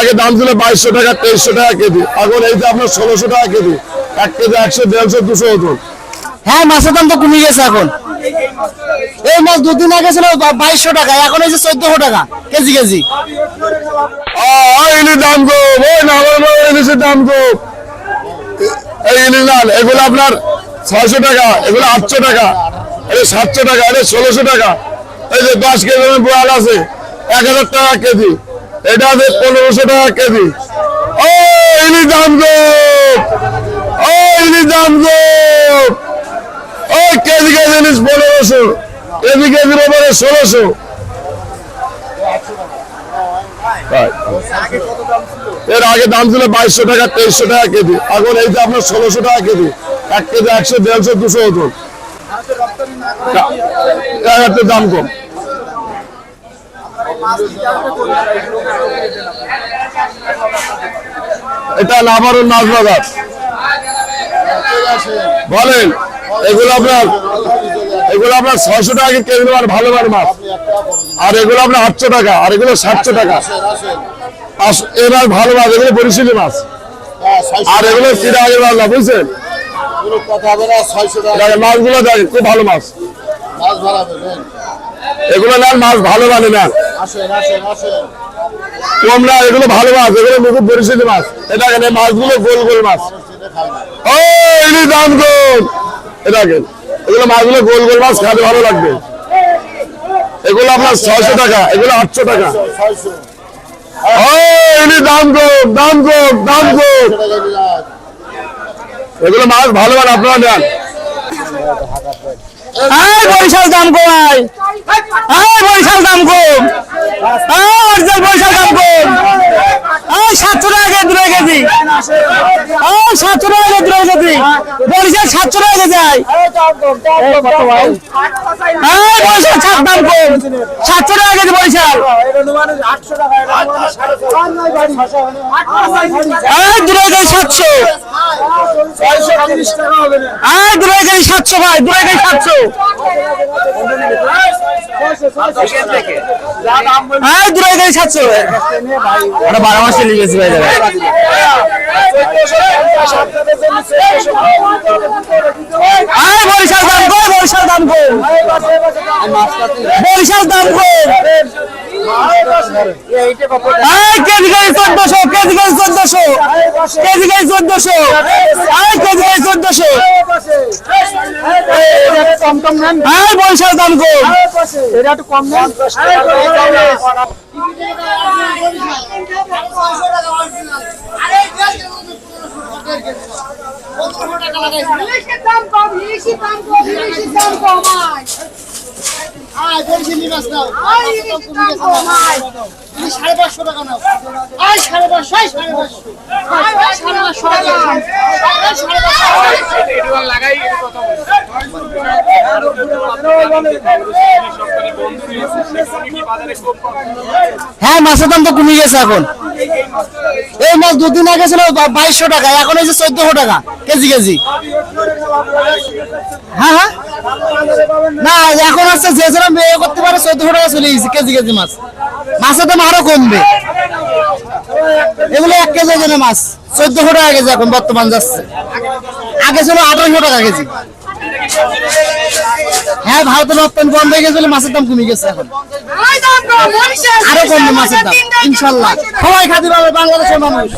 আগে দাম ছিল বাইশশো টাকা তেইশশো টাকা কেজি। এখন এই যে আপনার ষোলোশো টাকা কেজি। এক কেজি একশো দেড়শো দুশো হতো হ্যাঁ মাছের দাম তো কমে গেছে এখন। এই মাছ দুদিন আগে ছিল বাইশশো টাকা এখন এই যে চোদ্দশো টাকা কেজি কেজি। ইলিশ দাম কম। ওই না ইলিশের দাম কম। এই ইলিশ লাল এগুলো আপনার ছয়শো টাকা এগুলো আটশো টাকা এটা সাতশো টাকা এটা ষোলোশো টাকা। এই যে দশ কেজি বোয়াল আছে এক হাজার টাকা কেজি। এটা আছে পনেরোশো টাকা কেজি। ও, ইলিশ দাম ও, ইলিশ দাম ও, কেজি কেজি ইলিশ পনেরোশো। কেজি কেজির ওপরে ষোলোশো। এর আগে দাম ছিল বাইশশো টাকা, তেইশশো টাকা কেজি। এখন এই যে আপনার ষোলোশো টাকা কেজি। এক কেজি একশো, দেড়শো, দুশো হতো দাম কম। এটা নাবারুন মাছ বাজার বলেন এগুলো আপনার এগুলো আপনার ছয়শো টাকা কেজি আর ভালো ভালো মাছ। আর এগুলো আপনার আটশো টাকা আর এগুলো সাতশো টাকা। আস- এ ভালো মাছ এগুলো বরিশালি মাছ। আর এগুলো চিরা আগের মাছ না বুঝছেন? আগে মাছগুলো দেখেন খুব ভালো মাছ। এগুলো নেন মাছ ভালো মানে নেন। না এগুলো ভালো মাছ এগুলো মুখে বরিশালি মাছ। এটা কেন মাছগুলো গোল গোল মাছ। ও ইনি দাম কম এটা কেন এগুলো মাছগুলো গোল গোল মাছ খাতে ভালো লাগবে। এগুলো আপনার ছয়শো টাকা এগুলো আটশো টাকা। ও ইনি দাম কম দাম কম দাম কম এগুলো মাছ ভালো মানে আপনারা নেন। এই বরিশাল দাম কমাই। এই বরিশাল দাম কম। অরিজিনাল বরিশাল দাম কম। এই সাতশো টাকা দুটো কেজি। এই সাতশো টাকা দুটো কেজি। বরিশাল সাতশো টাকা কেজি এই বরিশাল সাত দাম কম। সাতশো টাকা কেজি বরিশাল। দুটো কেজি সাতশো। সাতশো ভাই সাতশো। সাতশো। ওটা বারো মাসে নিয়ে গেছি ভাই দাদা বরিশাল দাম কম বরিশাল দাম কম বরিশাল দাম কম কেজি কেজি চোদ্দশো কেজি কেজি চোদ্দশো কেজি কেজি চোদ্দশো। এই কেজি কেজি চোদ্দশো এই বরিশাল দাম কম ইলিশের দাম কম ইলিশের দাম কম আয় আয় মাছ নাও। তুমি সাড়ে পাঁচশো টাকা নাও। আয় সাড়ে পাঁচশো আয় সাড়ে পাঁচশো। আয় আয় সাড়ে পাঁচশো টাকা। আয়। আয় সাড়ে পাঁচশো হ্যাঁ মাছের দাম তো কমে গেছে এখন। এই মাছ দুদিন আগে ছিল বাইশশো টাকা, এখন যে চোদ্দশো টাকা, কেজি কেজি। হ্যাঁ হ্যাঁ। না, এখন হচ্ছে যে যেরকম বিয়ে করতে পারে, চোদ্দশো টাকা চলে গেছে, কেজি কেজি মাছ। মাছের দাম আরও কমবে। এগুলো এক কেজি ওজনের মাছ, চোদ্দশো টাকা কেজি এখন বর্তমান যাচ্ছে। আগে ছিল আঠারোশো টাকা কেজি। হ্যাঁ ভারতের রপ্তানি বন্ধ হয়ে গেছিল মাছের দাম কমে গেছে এখন। কম আরও কমবে মাছের দাম ইনশাল্লাহ। সবাই খাতে পাবে বাংলাদেশের মানুষ।